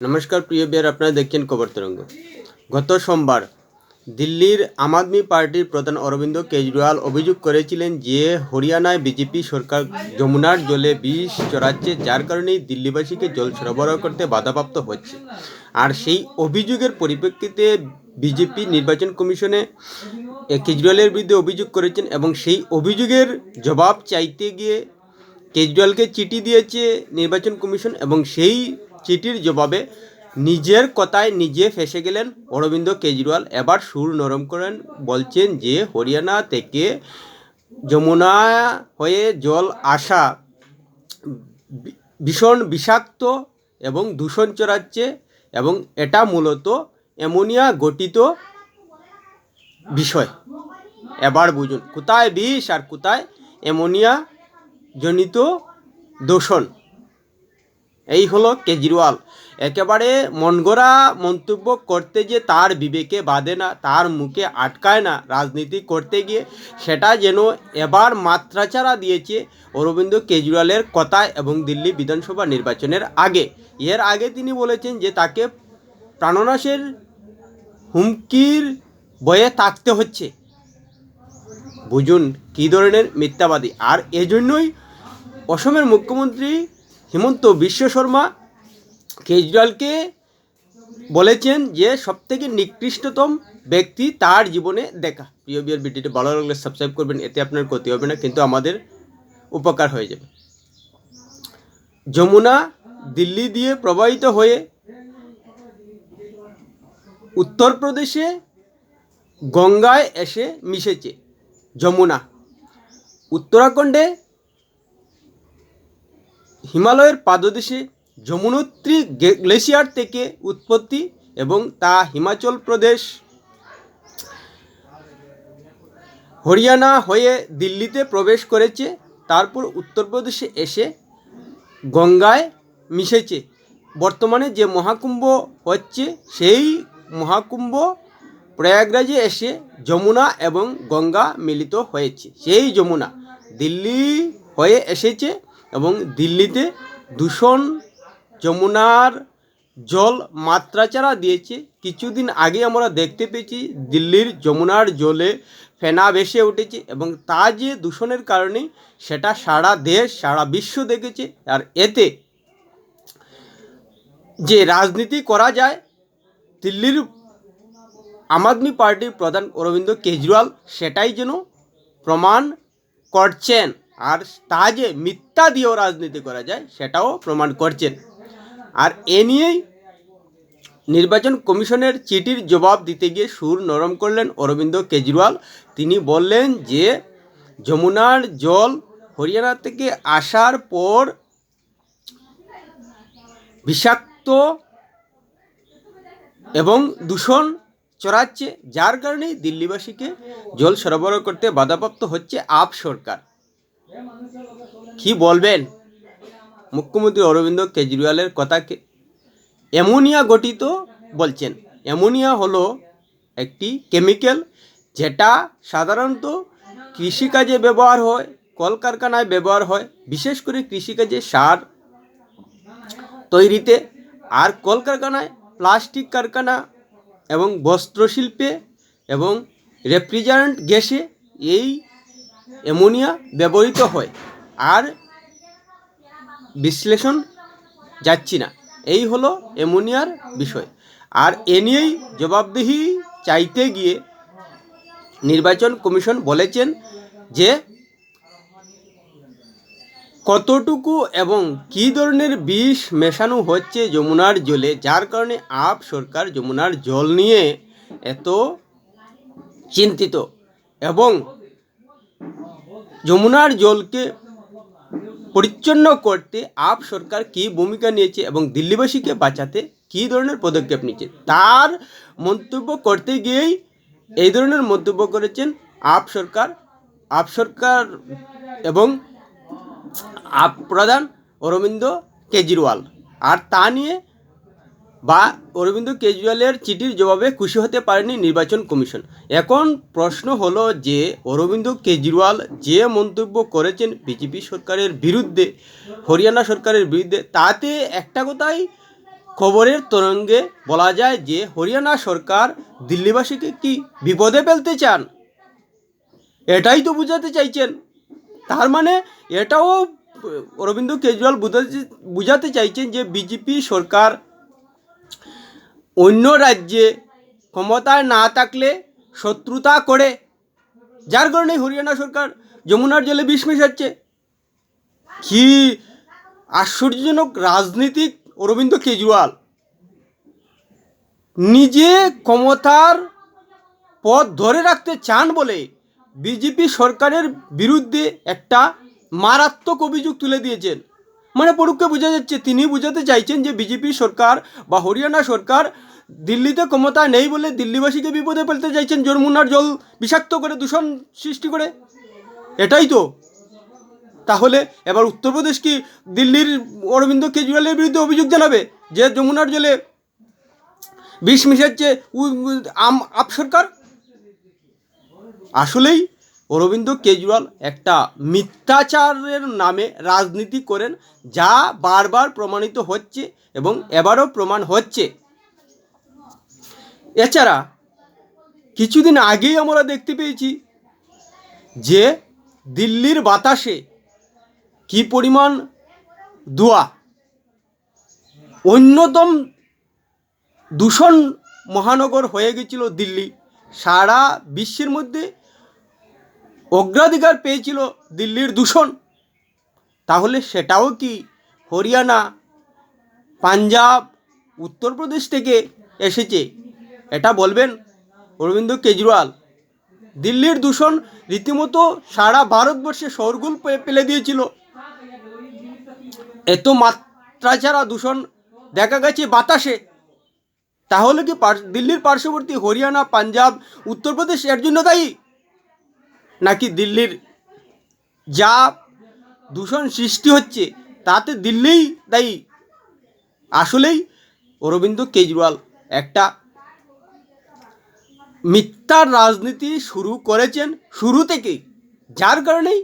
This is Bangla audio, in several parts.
নমস্কার, প্রিয় বিয়ার, আপনারা দেখছেন খবর তরঙ্গ। গত সোমবার দিল্লির আম আদমি পার্টির প্রধান অরবিন্দ কেজরিওয়াল অভিযোগ করেছিলেন যে হরিয়ানায় বিজেপি সরকার যমুনার জলে বিষ চড়াচ্ছে, যার কারণেই দিল্লিবাসীকে জল সরবরাহ করতে বাধাপ্রাপ্ত হচ্ছে। আর সেই অভিযোগের পরিপ্রেক্ষিতে বিজেপি নির্বাচন কমিশনে কেজরিওয়ালের বিরুদ্ধে অভিযোগ করেছেন এবং সেই অভিযোগের জবাব চাইতে গিয়ে কেজরিওয়ালকে চিঠি দিয়েছে নির্বাচন কমিশন এবং সেই চিঠির জবাবে নিজের কথায় নিজে ফেসে গেলেন অরবিন্দ কেজরিওয়াল। এবার সুর নরম করেন, বলছেন যে হরিয়ানা থেকে যমুনা হয়ে জল আসা ভীষণ বিষাক্ত এবং দূষণ চড়াচ্ছে এবং এটা মূলত অ্যামোনিয়া গঠিত বিষয়। এবার বুঝুন, কোথায় বিষ আর কোথায় অ্যামোনিয়া জনিত দূষণ? এই হলো কেজরিওয়াল। একেবারে মনগড়া মন্তব্য করতে যে তার বিবেকে বাঁধে না, তার মুখে আটকায় না রাজনীতি করতে গিয়ে। সেটা যেন এবার মাত্রাচারা দিয়েছে অরবিন্দ কেজরিওয়ালের কথায় এবং দিল্লি বিধানসভা নির্বাচনের আগে। এর আগে তিনি বলেছেন যে তাকে প্রাণনাশের হুমকির বয়ে থাকতে হচ্ছে। বুঝুন কী ধরনের মিথ্যাবাদী। আর এজন্যই অসমের মুখ্যমন্ত্রী হিমন্ত বিশ্ব শর্মা কেজরিওয়ালকে বলেছেন যে সবথেকে নিকৃষ্টতম ব্যক্তি তার জীবনে দেখা। প্রিয় বিয়ের ভিডিওটি ভালো লাগলে সাবস্ক্রাইব করবেন, এতে আপনার ক্ষতি হবে না, কিন্তু আমাদের উপকার হয়ে যাবে। যমুনা দিল্লি দিয়ে প্রবাহিত হয়ে উত্তরপ্রদেশে গঙ্গায় এসে মিশেছে। যমুনা, উত্তরাখণ্ডে হিমালয়ের পাদদেশে যমুনোত্রী গ্লেশিয়ার থেকে উৎপত্তি এবং তা হিমাচল প্রদেশ, হরিয়ানা হয়ে দিল্লিতে প্রবেশ করেছে, তারপর উত্তরপ্রদেশে এসে গঙ্গায় মিশেছে। বর্তমানে যে মহাকুম্ভ হচ্ছে, সেই মহাকুম্ভ প্রয়াগরাজে এসে যমুনা এবং গঙ্গা মিলিত হয়েছে। সেই যমুনা দিল্লি হয়ে এসেছে দিল্লিতে দূষণ, যমুনার জল মাত্রাচাড়া দিয়েছে। কিছুদিন আগে আমরা দেখতে পেয়েছি, দিল্লির যমুনার জলে ফেনা ভেসে উঠেছে এবং তা যে দূষণের কারণে সেটা সারা দেশ, সারা বিশ্ব দেখেছে। আর এতে যে রাজনীতি করা যায়, দিল্লির আম আদমি পার্টির প্রধান অরবিন্দ কেজরিওয়াল সেটাই যেন প্রমাণ করছেন। আর তা যে মিথ্যা দিয়েও রাজনীতি করা যায়, সেটাও প্রমাণ করছেন। আর এ নিয়েই নির্বাচন কমিশনের চিঠির জবাব দিতে গিয়ে সুর নরম করলেন অরবিন্দ কেজরিওয়াল। তিনি বললেন যে, যমুনার জল হরিয়ানা থেকে আসার পর বিষাক্ত এবং দূষণ চড়াচ্ছে, যার কারণেই দিল্লিবাসীকে জল সরবরাহ করতে বাধাপ্রাপ্ত হচ্ছে আপ সরকার। কি বলবেন? মুখ্যমন্ত্রী অরবিন্দ কেজরিওয়ালের কথাকে অ্যামোনিয়া গঠিত বলছেন। অ্যামোনিয়া হলো একটি কেমিক্যাল যেটা সাধারণত কৃষিকাজে ব্যবহার হয়, কলকারখানায় ব্যবহার হয়, বিশেষ করে কৃষিকাজে সার তৈরিতে। আর কলকারখানায় প্লাস্টিক কারখানা এবং বস্ত্রশিল্পে এবং রেফ্রিজারেন্ট গ্যাসে এই অ্যামোনিয়া ব্যবহৃত হয়। আর বিশ্লেষণ যাচ্ছি না। এই হলো অ্যামোনিয়ার বিষয়। আর এ নিয়েই জবাবদিহি চাইতে গিয়ে নির্বাচন কমিশন বলেছেন যে, কতটুকু এবং কী ধরনের বিষ মেশানো হচ্ছে যমুনার জলে, যার কারণে আপ সরকার যমুনার জল নিয়ে এত চিন্তিত এবং যমুনার জলকে পরিচ্ছন্ন করতে আপ সরকার কী ভূমিকা নিয়েছে এবং দিল্লিবাসীকে বাঁচাতে কী ধরনের পদক্ষেপ নিচ্ছে তার মন্তব্য করতে গিয়েই এই ধরনের মন্তব্য করেছেন আপ সরকার আপ সরকার এবং আপ প্রধান অরবিন্দ কেজরিওয়াল। আর তা নিয়ে বা অরবিন্দ কেজরিওয়ালের চিঠির জবাবে খুশি হতে পারেনি নির্বাচন কমিশন। এখন প্রশ্ন হলো যে, অরবিন্দ কেজরিওয়াল যে মন্তব্য করেছেন বিজেপি সরকারের বিরুদ্ধে, হরিয়ানা সরকারের বিরুদ্ধে, তাতে একটা কথাই খবরের তরঙ্গে বলা যায় যে, হরিয়ানা সরকার দিল্লিবাসীকে কি বিপদে ফেলতে চান? এটাই তো বুঝাতে চাইছেন। তার মানে এটাও অরবিন্দ কেজরিওয়াল বুঝাতে বুঝাতে চাইছেন যে, বিজেপি সরকার অন্য রাজ্যে ক্ষমতায় না থাকলে শত্রুতা করে। যার কারণে হরিয়ানা সরকার যমুনার জলে বিষ মেশাচ্ছে। কি আশ্চর্যজনক রাজনীতিক অরবিন্দ কেজরিওয়াল। নিজে ক্ষমতার পথ ধরে রাখতে চান বলে বিজেপি সরকারের বিরুদ্ধে একটা মারাত্মক অভিযোগ তুলে দিয়েছেন। মানে পরোক্ষে বোঝা যাচ্ছে তিনি বোঝাতে চাইছেন যে বিজেপি সরকার বা হরিয়ানা সরকার দিল্লিতে ক্ষমতা নেই বলে দিল্লিবাসীকে বিপদে ফেলতে চাইছেন যমুনার জল বিষাক্ত করে, দূষণ সৃষ্টি করে? এটাই তো। তাহলে এবার উত্তরপ্রদেশ কি দিল্লির অরবিন্দ কেজরিওয়ালের বিরুদ্ধে অভিযোগ জানাবে যে যমুনার জলে বিষ মিশাচ্ছে আম, আপ সরকার? আসলেই অরবিন্দ কেজরিওয়াল একটা মিথ্যাচারের নামে রাজনীতি করেন, যা বারবার প্রমাণিত হচ্ছে এবং এবারও প্রমাণ হচ্ছে। এছাড়া কিছুদিন আগেই আমরা দেখতে পেয়েছি যে দিল্লির বাতাসে কি পরিমাণ ধোঁয়া, অন্যতম দূষণ মহানগর হয়ে গেছিল দিল্লি। সারা বিশ্বের মধ্যে অগ্রাধিকার পেয়েছিল দিল্লির দূষণ। তাহলে সেটাও কি হরিয়ানা, পাঞ্জাব, উত্তরপ্রদেশ থেকে এসেছে? এটা বলবেন অরবিন্দ কেজরিওয়াল। দিল্লির দূষণ রীতিমতো সারা ভারতবর্ষে শোরগোল পে- ফেলে দিয়েছিল। এত মাত্রা ছাড়া দূষণ দেখা গেছে বাতাসে। তাহলে কি দিল্লির পার্শ্ববর্তী হরিয়ানা, পাঞ্জাব, উত্তরপ্রদেশ এর জন্য দায়ী? নাকি দিল্লির যা দূষণ সৃষ্টি হচ্ছে তাতে দিল্লিই দায়ী? আসলেই অরবিন্দ কেজরিওয়াল একটা মিথ্যার রাজনীতি শুরু করেছেন শুরু থেকেই। যার কারণেই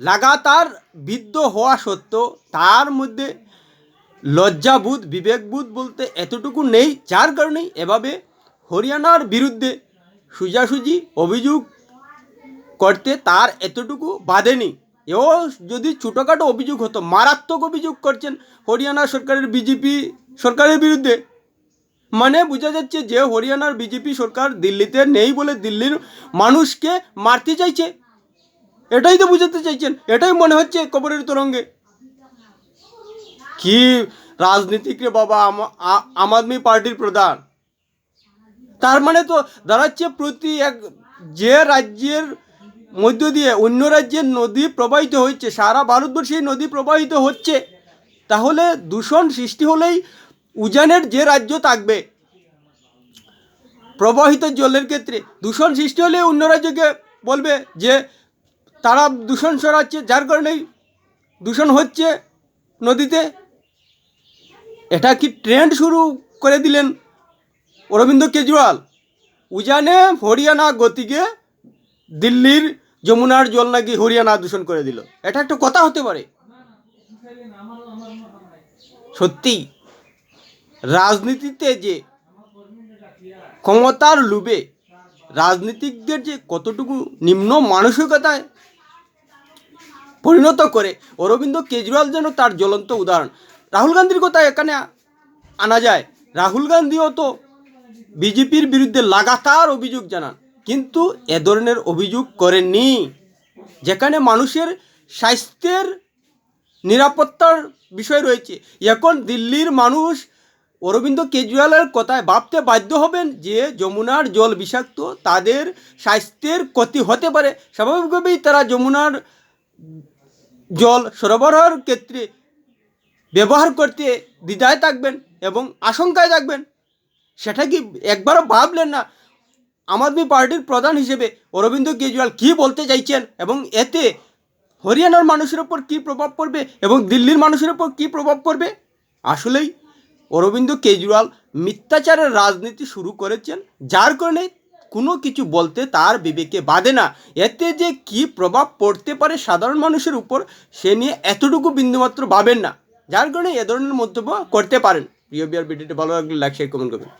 লাগাতার বিদ্ধ হওয়া সত্ত্বেও তার মধ্যে লজ্জাবোধ, বিবেকবোধ বলতে এতটুকু নেই, যার কারণেই এভাবে হরিয়ানার বিরুদ্ধে সোজাসুজি অভিযোগ করতে তার এতটুকু বাধেনি। এও যদি ছোটোখাটো অভিযোগ হতো, মারাত্মক অভিযোগ করছেন হরিয়ানা সরকারের বিজেপি সরকারের বিরুদ্ধে মানে বোঝা যাচ্ছে যে হরিয়ানার বিজেপি সরকার দিল্লিতে নেই বলে দিল্লির মানুষকে মারতে চাইছে। এটাই তো বুঝাতে চাইছেন, এটাই মনে হচ্ছে কবরের তরঙ্গে। কি রাজনীতিক রে বাবা, আম- আদমি পার্টির প্রধান। তার মানে তো দাঁড়াচ্ছে প্রতি এক, যে রাজ্যের মধ্য দিয়ে অন্য রাজ্যের নদী প্রবাহিত হচ্ছে, সারা ভারতবর্ষে নদী প্রবাহিত হচ্ছে, তাহলে দূষণ সৃষ্টি হলেই উজানের যে রাজ্য থাকবে, প্রবাহিত জলের ক্ষেত্রে, দূষণ সৃষ্টি হলে অন্য রাজ্যকে বলবে যে তারা দূষণ সরাচ্ছে, যার কারণেই দূষণ হচ্ছে নদীতে। এটা কি ট্রেন্ড শুরু করে দিলেন অরবিন্দ কেজরিওয়াল? উজানে হরিয়ানা গতিকে দিল্লির যমুনার জল নাকি হরিয়ানা দূষণ করে দিল? এটা একটা কথা হতে পারে। সত্যি। রাজনীতিতে যে ক্ষমতার লোভে রাজনীতিকদের যে কতটুকু নিম্ন মানসিকতায় পরিণত করে, অরবিন্দ কেজরিওয়াল যেন তার জ্বলন্ত উদাহরণ। রাহুল গান্ধীর কথা এখানে আনা যায়। রাহুল গান্ধীও তো বিজেপির বিরুদ্ধে লাগাতার অভিযোগ জানান, কিন্তু এ ধরনের অভিযোগ করেননি। যেখানে মানুষের স্বাস্থ্যের নিরাপত্তার বিষয় রয়েছে। এখন দিল্লির মানুষ অরবিন্দ কেজরিওয়ালের কথায় ভাবতে বাধ্য হবেন যে যমুনার জল বিষাক্ত, তাদের স্বাস্থ্যের ক্ষতি হতে পারে। স্বাভাবিকভাবেই তারা যমুনার জল সরবরাহের ক্ষেত্রে ব্যবহার করতে দ্বিধায় থাকবেন এবং আশঙ্কায় থাকবেন। সেটা কি একবারও ভাবলেন না? আম আদমি পার্টির প্রধান হিসেবে অরবিন্দ কেজরিওয়াল কী বলতে চাইছেন এবং এতে হরিয়ানার মানুষের ওপর কী প্রভাব পড়বে এবং দিল্লির মানুষের ওপর কী প্রভাব পড়বে? আসলেই অরবিন্দ কেজরিওয়াল মিথ্যাচারের রাজনীতি শুরু করেছেন, যার কারণে কোনো কিছু বলতে তার বিবেকে বাঁধে না। এতে যে কি প্রভাব পড়তে পারে সাধারণ মানুষের উপর, সে নিয়ে এতটুকু বিন্দুমাত্র ভাবেন না। যার কারণে এ ধরনের মন্তব্য করতে পারেন। প্রিয় বিয়ার ভিডিওটি ভালো লাগলে লাইক শেয়ার কমেন্ট করবেন।